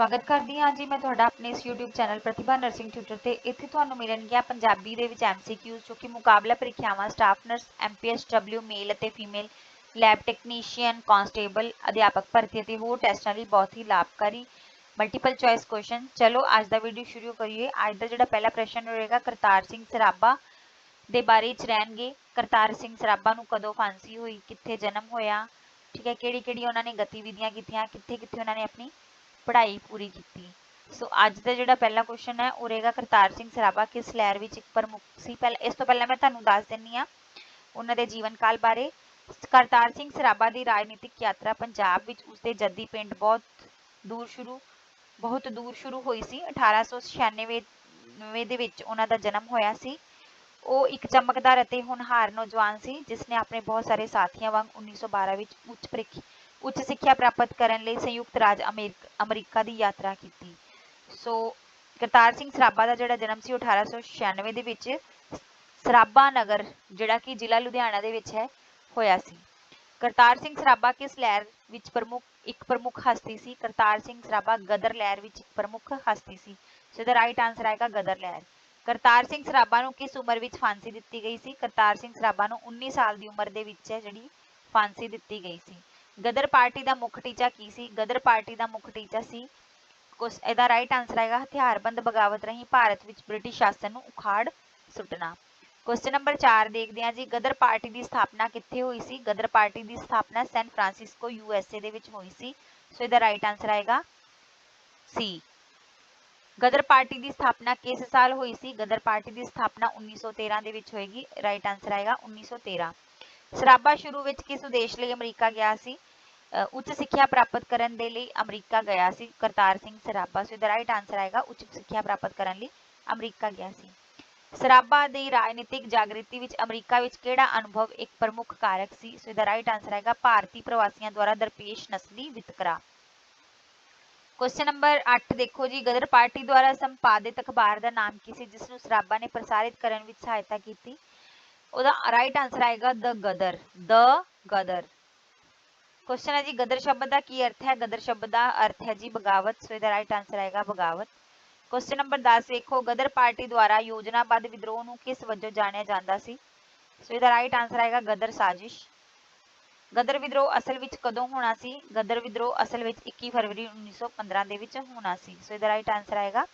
ਸਵਾਗਤ ਕਰਦੀ ਹਾਂ ਜੀ। ਮੈਂ ਤੁਹਾਡਾ ਆਪਣੇ ਇਸ YouTube channel Pratibha nursing tutor ਤੇ ਇੱਥੇ ਤੁਹਾਨੂੰ ਮਿਲਣਗੀਆਂ ਪੰਜਾਬੀ ਦੇ ਵਿੱਚ MCQs ਜੋ ਕਿ ਮੁਕਾਬਲਾ ਪ੍ਰੀਖਿਆਵਾਂ ਸਟਾਫ ਨਰਸ MPSW ਮੇਲ ਅਤੇ ਫੀਮੇਲ ਲੈਬ ਟੈਕਨੀਸ਼ੀਅਨ, ਕਾਂਸਟੇਬਲ, ਅਧਿਆਪਕ ਭਰਤੀ ਅਤੇ ਹੋਰ ਟੈਸਟਾਂ ਲਈ ਬਹੁਤ ਹੀ ਲਾਭਕਾਰੀ ਮਲਟੀਪਲ ਚੋਇਸ ਕੁਐਸਚਨ। ਚਲੋ, ਅੱਜ ਦਾ ਵੀਡੀਓ ਸ਼ੁਰੂ ਕਰੀਏ। ਅੱਜ ਦਾ ਜਿਹੜਾ ਪਹਿਲਾ ਪ੍ਰਸ਼ਨ ਹੋਏਗਾ ਕਰਤਾਰ ਸਿੰਘ ਸਰਾਭਾ ਦੇ ਬਾਰੇ ਵਿੱਚ ਰਹਿਣਗੇ। ਕਰਤਾਰ ਸਿੰਘ ਸਰਾਭਾ ਨੂੰ ਕਦੋਂ ਫਾਂਸੀ ਹੋਈ, ਕਿੱਥੇ ਜਨਮ ਹੋਇਆ, ਠੀਕ ਹੈ ਕਿਹੜੀ ਕਿਹੜੀ ਉਹਨਾਂ ਨੇ ਗਤੀਵਿਧੀਆਂ ਕੀਤੀਆਂ ਕਿੱਥੇ ਕਿੱਥੇ ਉਹਨਾਂ ਨੇ ਆਪਣੀ ਪੜ੍ਹਾਈ ਪੂਰੀ ਕੀਤੀ। ਸੋ ਅੱਜ ਦਾ ਜਿਹੜਾ ਪਹਿਲਾ ਕੁਐਸਚਨ ਹੈ, ਉਹ ਰਹੇਗਾ ਕਰਤਾਰ ਸਿੰਘ ਸਰਾਭਾ ਕਿਸ ਲਹਿਰ ਵਿੱਚ ਇੱਕ ਪ੍ਰਮੁੱਖ ਸੀ? ਪਹਿਲਾਂ, ਇਸ ਤੋਂ ਪਹਿਲਾਂ ਮੈਂ ਤੁਹਾਨੂੰ ਦੱਸ ਦਿੰਨੀ ਆ ਉਹਨਾਂ ਦੇ ਜੀਵਨ ਕਾਲ ਬਾਰੇ। ਕਰਤਾਰ ਸਿੰਘ ਸਰਾਭਾ ਦੀ ਰਾਜਨੀਤਿਕ ਯਾਤਰਾ ਪੰਜਾਬ ਵਿੱਚ ਉਸਦੇ ਜੱਦੀ ਪਿੰਡ ਬਹੁਤ ਦੂਰ ਸ਼ੁਰੂ, ਬਹੁਤ ਦੂਰ ਸ਼ੁਰੂ ਹੋਈ ਸੀ। 1896 ਦੇ ਵਿੱਚ ਉਹਨਾਂ ਦਾ ਜਨਮ ਹੋਇਆ ਸੀ। ਉਹ ਇੱਕ ਚਮਕਦਾਰ ਅਤੇ ਹੋਣਹਾਰ ਨੌਜਵਾਨ ਸੀ ਜਿਸ ਨੇ ਆਪਣੇ ਬਹੁਤ ਸਾਰੇ ਸਾਥੀਆਂ ਵਾਂਗ 1912 ਵਿੱਚ ਉੱਚ ਪ੍ਰੀਖਿਆ ਉੱਚ ਸਿੱਖਿਆ ਪ੍ਰਾਪਤ ਕਰਨ ਲਈ ਸੰਯੁਕਤ ਰਾਜ ਅਮਰੀਕ- ਅਮਰੀਕਾ ਦੀ ਯਾਤਰਾ ਕੀਤੀ। ਸੋ ਕਰਤਾਰ ਸਿੰਘ ਸਰਾਭਾ ਦਾ ਜਿਹੜਾ ਜਨਮ ਸੀ ਉਹ 1896 ਦੇ ਵਿੱਚ ਸਰਾਭਾ ਨਗਰ, ਜਿਹੜਾ ਕਿ ਜ਼ਿਲ੍ਹਾ ਲੁਧਿਆਣਾ ਦੇ ਵਿੱਚ ਹੈ, ਹੋਇਆ ਸੀ। ਕਰਤਾਰ ਸਿੰਘ ਸਰਾਭਾ ਕਿਸ ਲਹਿਰ ਵਿੱਚ ਪ੍ਰਮੁੱਖ, ਇੱਕ ਪ੍ਰਮੁੱਖ ਹਸਤੀ ਸੀ? ਕਰਤਾਰ ਸਿੰਘ ਸਰਾਭਾ ਗਦਰ ਲਹਿਰ ਵਿੱਚ ਇੱਕ ਪ੍ਰਮੁੱਖ ਹਸਤੀ ਸੀ। ਸੋ ਦਾ ਰਾਈਟ ਆਨਸਰ ਆਏਗਾ ਗਦਰ ਲਹਿਰ। ਕਰਤਾਰ ਸਿੰਘ ਸਰਾਭਾ ਨੂੰ ਕਿਸ ਉਮਰ ਵਿੱਚ ਫਾਂਸੀ ਦਿੱਤੀ ਗਈ ਸੀ? ਕਰਤਾਰ ਸਿੰਘ ਸਰਾਭਾ ਨੂੰ 19 ਸਾਲ ਦੀ ਉਮਰ ਦੇ ਵਿੱਚ ਹੈ, ਜਿਹੜੀ ਫਾਂਸੀ ਦਿੱਤੀ ਗਈ ਸੀ। ਗਦਰ ਪਾਰਟੀ ਦਾ ਮੁੱਖ ਟੀਚਾ ਕੀ ਸੀ? ਗਦਰ ਪਾਰਟੀ ਦਾ ਮੁੱਖ ਟੀਚਾ ਸੀ ਕੁਸ ਇਹਦਾ ਰਾਈਟ ਆਨਸਰ ਆਏਗਾ, ਹਥਿਆਰਬੰਦ ਬਗਾਵਤ ਰਹੀ ਭਾਰਤ ਵਿੱਚ ਬ੍ਰਿਟਿਸ਼ ਸ਼ਾਸਨ ਨੂੰ ਉਖਾੜ ਸੁੱਟਣਾ। ਕੁਐਸਚਨ ਨੰਬਰ 4 ਦੇਖਦੇ ਹਾਂ ਜੀ ਗਦਰ ਪਾਰਟੀ ਦੀ ਸਥਾਪਨਾ ਕਿੱਥੇ ਹੋਈ ਸੀ? ਗਦਰ ਪਾਰਟੀ ਦੀ ਸਥਾਪਨਾ ਸੈਨ ਫਰਾਂਸਿਸਕੋ ਏ ਦੇ ਵਿੱਚ ਹੋਈ ਸੀ। ਸੋ ਇਹਦਾ ਰਾਈਟ ਆਨਸਰ ਆਏਗਾ ਸੀ ਗਦਰ ਪਾਰਟੀ ਦੀ ਸਥਾਪਨਾ ਕਿਸ ਸਾਲ ਹੋਈ ਸੀ? ਗਦਰ ਪਾਰਟੀ ਦੀ ਸਥਾਪਨਾ 1913 ਦੇ ਵਿੱਚ ਹੋਏਗੀ। ਰਾਈਟ ਆਨਸਰ ਆਏਗਾ 1913 ਸਰਾਭਾ ਸ਼ੁਰੂ ਵਿੱਚ ਕਿਸ ਉਦੇਸ਼ ਲਈ ਅਮਰੀਕਾ ਗਿਆ ਸੀ? ਉੱਚ ਸਿੱਖਿਆ ਪ੍ਰਾਪਤ ਕਰਨ ਦੇ ਲਈ ਅਮਰੀਕਾ ਗਿਆ ਸੀ। ਕਰਤਾਰ ਸਿੰਘ ਸਰਾਭਾ ਸੋ ਇਹਦਾ ਰਾਈਟ ਆਨਸਰ ਆਏਗਾ, ਉੱਚ ਸਿੱਖਿਆ ਪ੍ਰਾਪਤ ਕਰਨ ਲਈ ਅਮਰੀਕਾ ਗਿਆ ਸੀ। ਸਰਾਭਾ ਦੀ ਰਾਜਨੀਤਿਕ ਜਾਗ੍ਰਿਤੀ ਵਿੱਚ ਅਮਰੀਕਾ ਵਿੱਚ ਕਿਹੜਾ ਅਨੁਭਵ ਇੱਕ ਪ੍ਰਮੁੱਖ ਕਾਰਕ ਸੀ? ਸੋ ਇਹਦਾ ਰਾਈਟ ਆਨਸਰ ਆਏਗਾ, ਭਾਰਤੀ ਪ੍ਰਵਾਸੀਆਂ ਦੁਆਰਾ ਦਰਪੇਸ਼ ਨਸਲੀ ਵਿਤਕਰਾ। ਕੁਐਸਚਨ ਨੰਬਰ 8 ਦੇਖੋ ਜੀ। ਗਦਰ ਪਾਰਟੀ ਦੁਆਰਾ ਸੰਪਾਦਿਤ ਅਖਬਾਰ ਦਾ ਨਾਮ ਕੀ ਸੀ ਜਿਸ ਨੂੰ ਸਰਾਭਾ ਨੇ ਪ੍ਰਸਾਰਿਤ ਕਰਨ ਵਿੱਚ ਸਹਾਇਤਾ ਕੀਤੀ? ਉਹਦਾ ਰਾਈਟ ਆਨਸਰ ਆਏਗਾ ਦ ਗਦਰ ਦ ਗਦਰ ਕੁਐਸਚਨ ਹੈ ਜੀ ਗਦਰ ਸ਼ਬਦ ਦਾ ਕੀ ਅਰਥ ਹੈ? ਗਦਰ ਸ਼ਬਦ ਦਾ ਅਰਥ ਹੈ ਜੀ ਬਗਾਵਤ, ਸੋ ਇਹਦਾ ਰਾਈਟ ਆਨਸਰ ਆਏਗਾ ਬਗਾਵਤ. ਕੁਐਸਚਨ ਨੰਬਰ 10 ਵੇਖੋ ਗਦਰ ਪਾਰਟੀ ਦੁਆਰਾ ਯੋਜਨਾਬੱਧ ਵਿਦਰੋਹ ਨੂੰ ਕਿਸ ਵਜੋਂ ਜਾਣਿਆ ਜਾਂਦਾ ਸੀ? ਸੋ ਇਹਦਾ ਰਾਈਟ ਆਨਸਰ ਆਏਗਾ ਗਦਰ ਸਾਜ਼ਿਸ਼. ਗਦਰ ਵਿਦਰੋਹ ਅਸਲ ਵਿੱਚ ਕਦੋਂ ਹੋਣਾ ਸੀ? ਗਦਰ ਵਿਦਰੋਹ ਅਸਲ ਵਿੱਚ 21 ਫਰਵਰੀ 1915 ਦੇ ਵਿੱਚ ਹੋਣਾ ਸੀ। ਸੋ ਇਹਦਾ ਰਾਈਟ ਆਨਸਰ ਆਏਗਾ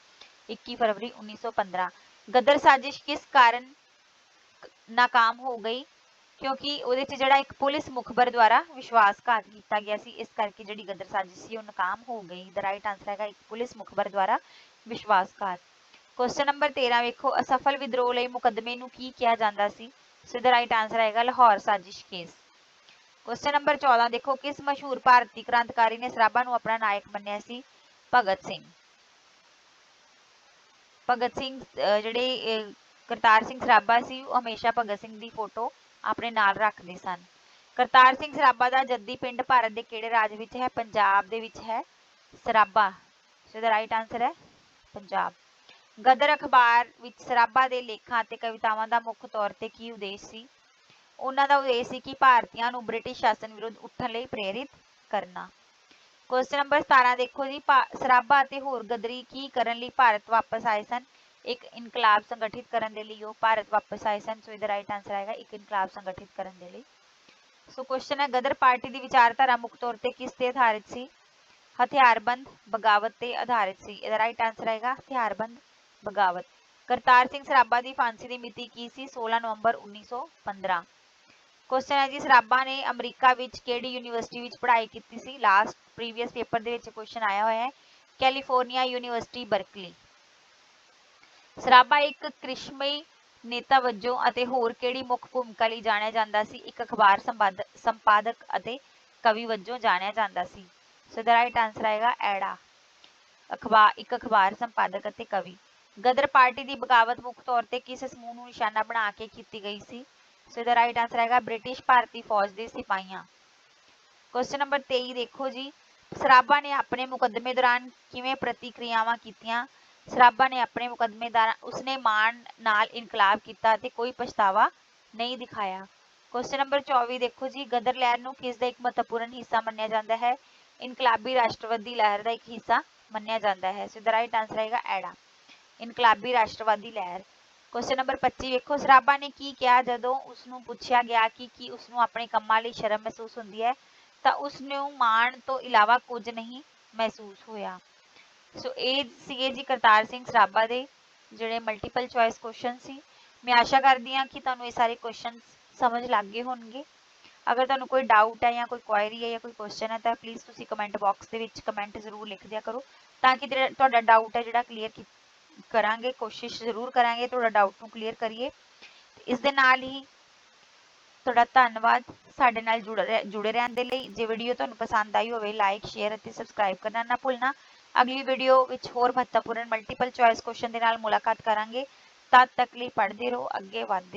21 ਫਰਵਰੀ 1915 ਗਦਰ ਸਾਜ਼ਿਸ਼ ਕਿਸ ਕਾਰਨ ਨਾਕਾਮ ਹੋ ਗਈ, ਕਿਉਂਕਿ ਉਹਦੇ 'ਚ ਜਿਹੜਾ ਇੱਕ ਪੁਲਿਸ ਮੁਖਬਰ ਦੁਆਰਾ ਵਿਸ਼ਵਾਸਘਾਤ ਕੀਤਾ ਗਿਆ ਸੀ, ਇਸ ਕਰਕੇ ਜਿਹੜੀ ਗਦਰ ਸਾਜ਼ਿਸ਼ ਸੀ ਉਹ ਨਾਕਾਮ ਹੋ ਗਈ। ਦਾ ਰਾਈਟ ਆਨਸਰ ਹੈਗਾ ਇੱਕ ਪੁਲਿਸ ਮੁਖਬਰ ਦੁਆਰਾ ਵਿਸ਼ਵਾਸਘਾਤ ਕੁਐਸਚਨ ਨੰਬਰ 13 ਵੇਖੋ, ਅਸਫਲ ਵਿਦਰੋਹ ਲਈ ਮੁਕੱਦਮੇ ਨੂੰ ਕੀ ਕਿਹਾ ਜਾਂਦਾ ਸੀ? ਸੋ ਦਾ ਰਾਈਟ ਆਨਸਰ ਆਏਗਾ ਲਾਹੌਰ ਸਾਜ਼ਿਸ਼ ਕੇਸ ਕੁਐਸਚਨ ਨੰਬਰ 14 ਦੇਖੋ, ਕਿਸ ਮਸ਼ਹੂਰ ਭਾਰਤੀ ਕ੍ਰਾਂਤਕਾਰੀ ਨੇ ਸਰਾਭਾ ਨੂੰ ਆਪਣਾ ਨਾਇਕ ਮੰਨਿਆ ਸੀ? ਭਗਤ ਸਿੰਘ। ਭਗਤ ਸਿੰਘ ਜਿਹੜੇ ਕਰਤਾਰ ਸਿੰਘ ਸਰਾਭਾ ਸੀ, ਉਹ ਹਮੇਸ਼ਾ ਭਗਤ ਸਿੰਘ ਦੀ ਫੋਟੋ ਆਪਣੇ ਨਾਲ ਰੱਖਦੇ ਸਨ। ਕਰਤਾਰ ਸਿੰਘ ਸਰਾਭਾ ਦਾ ਜੱਦੀ ਪਿੰਡ ਭਾਰਤ ਦੇ ਕਿਹੜੇ ਰਾਜ ਵਿੱਚ ਹੈ? ਪੰਜਾਬ ਦੇ ਵਿੱਚ ਹੈ। Sarabha. So the right answer ਹੈ? ਪੰਜਾਬ। ਗਦਰ ਅਖਬਾਰ ਵਿੱਚ ਸਰਾਭਾ ਦੇ ਲੇਖਾਂ ਅਤੇ ਕਵਿਤਾਵਾਂ ਦਾ ਮੁੱਖ ਤੌਰ ਤੇ ਕੀ ਉਦੇਸ਼ ਸੀ? ਉਹਨਾਂ ਦਾ ਉਦੇਸ਼ ਸੀ ਕਿ ਭਾਰਤੀਆਂ ਨੂੰ ਬ੍ਰਿਟਿਸ਼ ਸ਼ਾਸਨ ਵਿਰੁੱਧ ਉੱਠਣ ਲਈ ਪ੍ਰੇਰਿਤ ਕਰਨਾ। ਕੁਐਸਚਨ ਨੰਬਰ 17 ਦੇਖੋ ਜੀ, ਭਾ- ਸਰਾਭਾ ਅਤੇ ਹੋਰ ਗਦਰੀ ਕੀ ਕਰਨ ਲਈ ਭਾਰਤ ਵਾਪਸ ਆਏ ਸਨ? ਇੱਕ ਇਨਕਲਾਬ ਸੰਗਠਿਤ ਕਰਨ ਦੇ ਲਈ ਉਹ ਭਾਰਤ ਵਾਪਸ ਆਏ ਸਨ, ਸੋ ਇਹਦਾ ਰਾਈਟ ਆਨਸਰ ਆਏਗਾ ਇੱਕ ਇਨਕਲਾਬ ਸੰਗਠਿਤ ਕਰਨ ਦੇ ਲਈ। ਸੋ ਕੁਐਸਚਨ ਹੈ, ਗਦਰ ਪਾਰਟੀ ਦੀ ਵਿਚਾਰਧਾਰਾ ਮੁੱਖ ਤੌਰ ਤੇ ਕਿਸ ਤੇ ਆਧਾਰਿਤ ਸੀ? ਹਥਿਆਰਬੰਦ ਬਗਾਵਤ ਤੇ ਆਧਾਰਿਤ ਸੀ। ਇਹਦਾ ਰਾਈਟ ਆਨਸਰ ਆਏਗਾ, ਹਥਿਆਰਬੰਦ ਬਗਾਵਤ। ਕਰਤਾਰ ਸਿੰਘ ਸਰਾਭਾ ਦੀ ਫਾਂਸੀ ਦੀ ਮਿਤੀ ਕੀ ਸੀ? 16 ਨਵੰਬਰ 1915 ਕੁਐਸਚਨ ਹੈ ਜੀ, ਸਰਾਭਾ ਨੇ ਅਮਰੀਕਾ ਵਿੱਚ ਕਿਹੜੀ ਯੂਨੀਵਰਸਿਟੀ ਵਿੱਚ ਪੜ੍ਹਾਈ ਕੀਤੀ ਸੀ? ਲਾਸਟ ਪ੍ਰੀਵੀਅਸ ਪੇਪਰ ਦੇ ਵਿੱਚ ਕੁਐਸਚਨ ਆਇਆ ਹੋਇਆ ਹੈ, ਕੈਲੀਫੋਰਨੀਆ ਯੂਨੀਵਰਸਿਟੀ, ਬਰਕਲੀ। ਸਰਾਭਾ ਇੱਕ ਕ੍ਰਿਸ਼ਮਈ ਨੇਤਾ ਵਜੋਂ ਅਤੇ ਹੋਰ ਕਿਹੜੀ ਮੁੱਖ ਭੂਮਿਕਾ ਲਈ ਜਾਣਿਆ ਜਾਂਦਾ ਸੀ? ਇੱਕ ਅਖਬਾਰ ਸੰਪਾਦ- ਸੰਪਾਦਕ ਅਤੇ ਕਵੀ ਵਜੋਂ ਜਾਣਿਆ ਜਾਂਦਾ ਸੀ। ਸੋ ਦਾ ਰਾਈਟ ਆਨਸਰ ਆਏਗਾ ਐੜਾ। ਅਖਬਾਰ ਇੱਕ ਅਖਬਾਰ ਸੰਪਾਦਕ ਅਤੇ ਕਵੀ। ਗਦਰ ਪਾਰਟੀ ਦੀ ਬਗਾਵਤ ਮੁੱਖ ਤੌਰ ਤੇ ਕਿਸ ਸਮੂਹ ਨੂੰ ਨਿਸ਼ਾਨਾ ਬਣਾ ਕੇ ਕੀਤੀ ਗਈ ਸੀ? ਸੋ ਦਾ ਰਾਈਟ ਆਨਸਰ ਆਏਗਾ ਬ੍ਰਿਟਿਸ਼ ਭਾਰਤੀ ਫੌਜ ਦੇ ਸਿਪਾਹੀਆਂ। ਕੁਐਸਚਨ ਨੰਬਰ 23 ਦੇਖੋ ਜੀ। ਸਰਾਭਾ ਨੇ ਆਪਣੇ ਮੁਕੱਦਮੇ ਦੌਰਾਨ ਕਿਵੇਂ ਪ੍ਰਤੀਕਿਰਿਆਵਾਂ ਕੀਤੀਆਂ? ਸਰਾਭਾ ਨੇ ਆਪਣੇ ਮੁਕੱਦਮੇ ਦੌਰਾਨ ਉਸਨੇ ਮਾਣ ਨਾਲ ਇਨਕਲਾਬ ਕੀਤਾ ਅਤੇ ਕੋਈ ਪਛਤਾਵਾ ਨਹੀਂ ਦਿਖਾਇਆ। ਕੁਐਸਚਨ ਨੰਬਰ 24 ਦੇਖੋ ਜੀ। ਗਦਰ ਲਹਿਰ ਨੂੰ ਕਿਸ ਦਾ ਇੱਕ ਮਹੱਤਵਪੂਰਨ ਹਿੱਸਾ ਮੰਨਿਆ ਜਾਂਦਾ ਹੈ? ਇਨਕਲਾਬੀ ਰਾਸ਼ਟਰਵਾਦੀ ਲਹਿਰ ਦਾ ਇੱਕ ਹਿੱਸਾ ਮੰਨਿਆ ਜਾਂਦਾ ਹੈ। ਸੋ ਦਾ ਰਾਈਟ ਆਨਸਰ ਆਏਗਾ ਐੜਾ। ਇਨਕਲਾਬੀ ਰਾਸ਼ਟਰਵਾਦੀ ਲਹਿਰ। ਕੁਐਸਚਨ ਨੰਬਰ 25 ਵੇਖੋ। ਸਰਾਭਾ ਨੇ ਕੀ ਕਿਹਾ ਜਦੋਂ ਉਸ ਨੂੰ ਪੁੱਛਿਆ ਗਿਆ ਕਿ ਕੀ ਉਸ ਨੂੰ ਆਪਣੇ ਕੰਮਾਂ ਲਈ ਸ਼ਰਮ ਮਹਿਸੂਸ ਹੁੰਦੀ ਹੈ, ਤਾਂ ਉਸ ਨੂੰ ਮਾਣ ਤੋਂ ਇਲਾਵਾ ਕੁਝ ਨਹੀਂ ਮਹਿਸੂਸ ਹੋਇਆ। ਸੋ ਇਹ ਸੀਗੇ ਜੀ ਕਰਤਾਰ ਸਿੰਘ ਸਰਾਭਾ ਦੇ, ਜਿਹੜੇ ਮਲਟੀਪਲ ਚੁਆਇਸ ਕੁਐਸਚਨ ਸੀ। ਮੈਂ ਆਸ਼ਾ ਕਰਦੀ ਹਾਂ ਕਿ ਤੁਹਾਨੂੰ ਇਹ ਸਾਰੇ ਕੁਐਸਚਨ ਸਮਝ ਲੱਗ ਗਏ ਹੋਣਗੇ। ਅਗਰ ਤੁਹਾਨੂੰ ਕੋਈ ਡਾਊਟ ਹੈ ਜਾਂ ਕੋਈ ਕੁਐਰੀ ਹੈ ਜਾਂ ਕੋਈ ਕੁਐਸਚਨ ਹੈ ਤਾਂ ਪਲੀਜ਼ ਤੁਸੀਂ ਕਮੈਂਟ ਬਾਕਸ ਦੇ ਵਿੱਚ ਕਮੈਂਟ ਜ਼ਰੂਰ ਲਿਖ ਦਿਆ ਕਰੋ। ਤਾਂ ਕਿ ਤੁਹਾਡਾ ਡਾਊਟ ਹੈ ਜਿਹੜਾ ਕਲੀਅਰ ਕਰਾਂਗੇ, ਕੋਸ਼ਿਸ਼ ਜ਼ਰੂਰ ਕਰਾਂਗੇ ਤੁਹਾਡਾ ਡਾਊਟ ਨੂੰ ਕਲੀਅਰ ਕਰੀਏ। ਇਸ ਦੇ ਨਾਲ ਹੀ ਤੁਹਾਡਾ ਧੰਨਵਾਦ ਸਾਡੇ ਨਾਲ ਜੁੜ ਜੁੜੇ ਰਹਿਣ ਦੇ ਲਈ। ਜੇ ਵੀਡੀਓ ਤੁਹਾਨੂੰ ਪਸੰਦ ਆਈ ਹੋਵੇ ਲਾਈਕ ਸ਼ੇਅਰ ਅਤੇ ਸਬਸਕ੍ਰਾਈਬ ਕਰਨਾ ਨਾ ਭੁੱਲਣਾ। ਅਗਲੀ ਵੀਡੀਓ ਵਿੱਚ ਹੋਰ ਮਹੱਤਵਪੂਰਨ ਮਲਟੀਪਲ ਚੁਆਇਸ ਕੁਐਸਚਨ ਦੇ ਨਾਲ ਮੁਲਾਕਾਤ ਕਰਾਂਗੇ। ਤਦ ਤੱਕ ਲਈ ਪੜ੍ਹਦੇ ਰਹੋ, ਅੱਗੇ ਵਧਦੇ